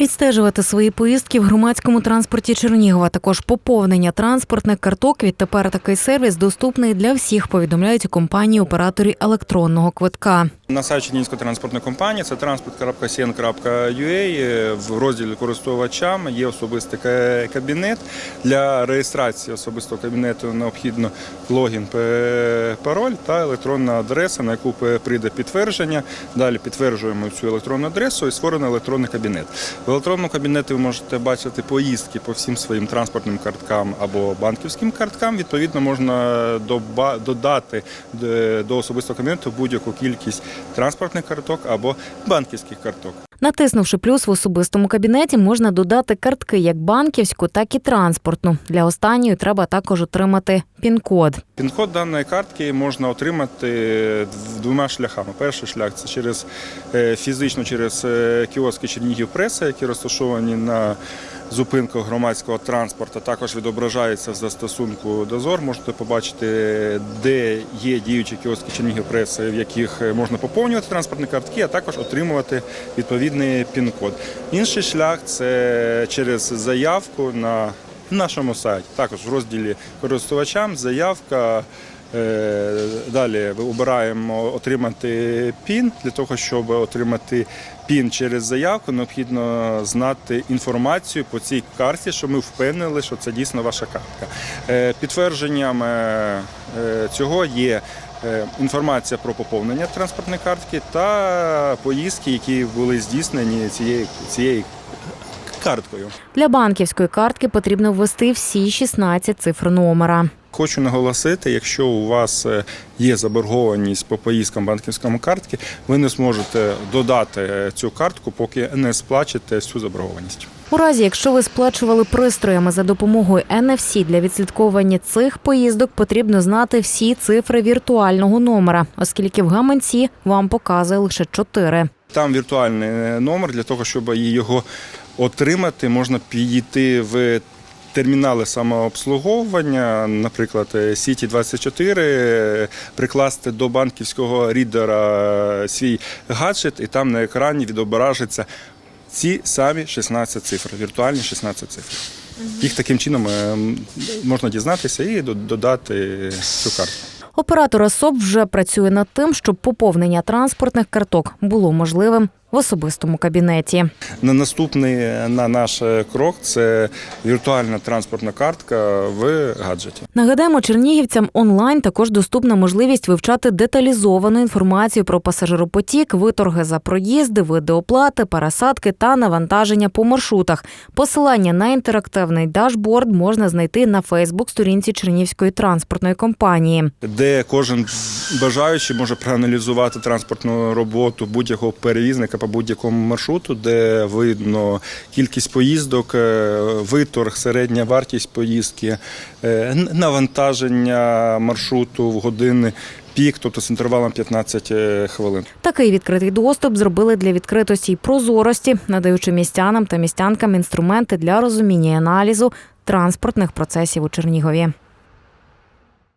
Відстежувати свої поїздки в громадському транспорті Чернігова, також поповнення транспортних карток. Відтепер такий сервіс доступний для всіх. Повідомляють у компанії операторі електронного квитка. На сайті Чернігівської транспортної компанії це transport.cn.ua в розділі користувачам є особистий кабінет. Для реєстрації особистого кабінету необхідно логін, пароль та електронна адреса, на яку прийде підтвердження. Далі підтверджуємо цю електронну адресу і створено електронний кабінет. В електронному кабінеті ви можете бачити поїздки по всім своїм транспортним карткам або банківським карткам. Відповідно, можна додати е, до особистого кабінету будь-яку кількість транспортних карток або банківських карток. Натиснувши плюс в особистому кабінеті, можна додати картки як банківську, так і транспортну. Для останньої треба також отримати пін-код. Пін-код даної картки можна отримати двома шляхами. Перший шлях це через е, фізично через е, кіоски Чернігів преса, які розташовані на зупинках громадського транспорту. Також відображається в застосунку Дозор. Можете побачити, де є діючі кіоски Чернігів преси, в яких е, можна поповнювати транспортні картки, а також отримувати відповідний пін-код. Інший шлях це через заявку на нашому сайті. Також в розділі користувачам заявка. Е, Далі обираємо отримати пін. Для того, щоб отримати пін через заявку, необхідно знати інформацію по цій карті, що ми впевнили, що це дійсно ваша картка. Е, Підтвердженням е, цього є інформація про поповнення транспортної картки та поїздки, які були здійснені цією цією карткою. Для банківської картки потрібно ввести всі 16 цифр номера. Хочу наголосити, якщо у вас е, є заборгованість по поїздкам банківської картки, ви не зможете додати е, цю картку, поки не сплачете всю заборгованість. У разі, якщо ви сплачували пристроями за допомогою NFC для відслідковування цих поїздок, потрібно знати всі цифри віртуального номера, оскільки в гаманці вам показує лише 4. Там віртуальний е, номер для того, щоб його отримати, можна підійти в. Термінали самообслуговування, наприклад, Сіті 24 прикласти до банківського рідера свій гаджет, і там на екрані відображаться ці самі 16 цифр, віртуальні 16 цифр. Їх таким чином е, можна дізнатися і до- додати цю карту. Оператор ОСОБ вже працює над тим, щоб поповнення транспортних карток було можливим в особистому кабінеті. На наступний на наш е, крок це віртуальна транспортна картка в гаджеті. Нагадаємо, чернігівцям онлайн також доступна можливість вивчати деталізовану інформацію про пасажиропотік, виторги за проїзди, види оплати, пересадки та навантаження по маршрутах. Посилання на інтерактивний дашборд можна знайти на Фейсбук-сторінці Чернігівської транспортної компанії. де кожен бажаючий може проаналізувати транспортну роботу будь-якого перевізника по будь-якому маршруту, де видно кількість поїздок, е, виторг, середня вартість поїздки, е, навантаження маршруту в години пік, тобто з інтервалом 15 е, хвилин. Такий відкритий доступ зробили для відкритості й прозорості, надаючи містянам та містянкам інструменти для розуміння і аналізу транспортних процесів у Чернігові.